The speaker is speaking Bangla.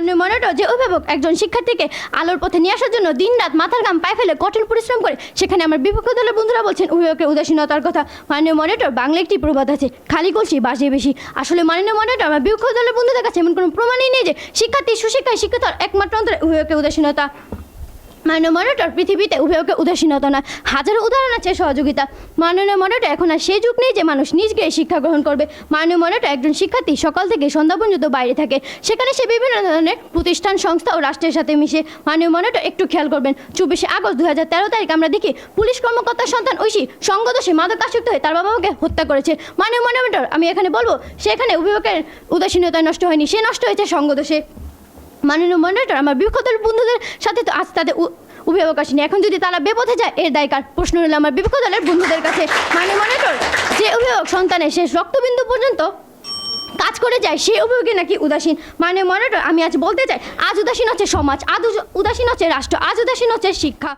মাননীয় মনিটর যে অভিভাবক একজন শিক্ষার্থীকে আলোর পথে নিয়ে আসার জন্য দিনরাত মাথার গাম পায়ে ফেলে কঠিন পরিশ্রম করে, সেখানে আমার বিপক্ষ দলের বন্ধুরা বলছেন অভিভাবকের উদাসীনতার কথা। মাননীয় মনিটর, বাংলা একটি প্রবাদ আছে, খালি কলসি বাসে বেশি। আসলে মাননীয় মনেটর, আমার বিপক্ষ দলের বন্ধুদের কাছে এমন কোনো প্রমাণই নেই যে শিক্ষার্থী, সুশিক্ষায় শিক্ষিত একমাত্র অন্তরে অভিভাবকের উদাসীনতা। মাননীয় মনিটর, পৃথিবীতে উভয়কে উদাসীনতা নয়, হাজারো উদাহরণ আছে সহযোগিতা। মাননীয় মনিটর, এখন আর সেই যুগ নেই যে মানুষ নিজ গিয়ে শিক্ষা গ্রহণ করবে। মাননীয় মনিটর একজন শিক্ষার্থী, সকাল থেকে সন্ধ্যা পর্যন্ত বাইরে থাকে। সেখানে সে বিভিন্ন ধরনের প্রতিষ্ঠান, সংস্থা ও রাষ্ট্রের সাথে মিশে। মাননীয় মনিটর, একটু খেয়াল করবেন, চব্বিশে আগস্ট দু হাজার তেরো তারিখ আমরা দেখি পুলিশ কর্মকর্তার সন্তান ঐশী সঙ্গদোষে মাদকাসক্ত হয়ে তার বাবা মাকে হত্যা করেছে। মাননীয় মনিটর, আমি এখানে বলব, সেখানে অভিভাবকের উদাসীনতায় নষ্ট হয়নি, সে নষ্ট হয়েছে সঙ্গদোষে। মাননীয় মন্ডলটার, আমার বিপক্ষতের বন্ধুদের সাথে তো আজ তাদের অভিভাবক আসেনি এখন যদি তারা বেপথে যায়, এর দায়কার প্রশ্ন হলো আমার বিপক্ষ দলের বন্ধুদের কাছে। মাননীয় মনিটর যে অভিভাবক সন্তানের শেষ রক্তবিন্দু পর্যন্ত কাজ করে যায়, সেই অভিভাবকের নাকি উদাসীন। মানে মনিটর আমি আজ বলতে চাই, আজ উদাসীন হচ্ছে সমাজ, আজ উদাসীন হচ্ছে রাষ্ট্র, আজ উদাসীন হচ্ছে শিক্ষা।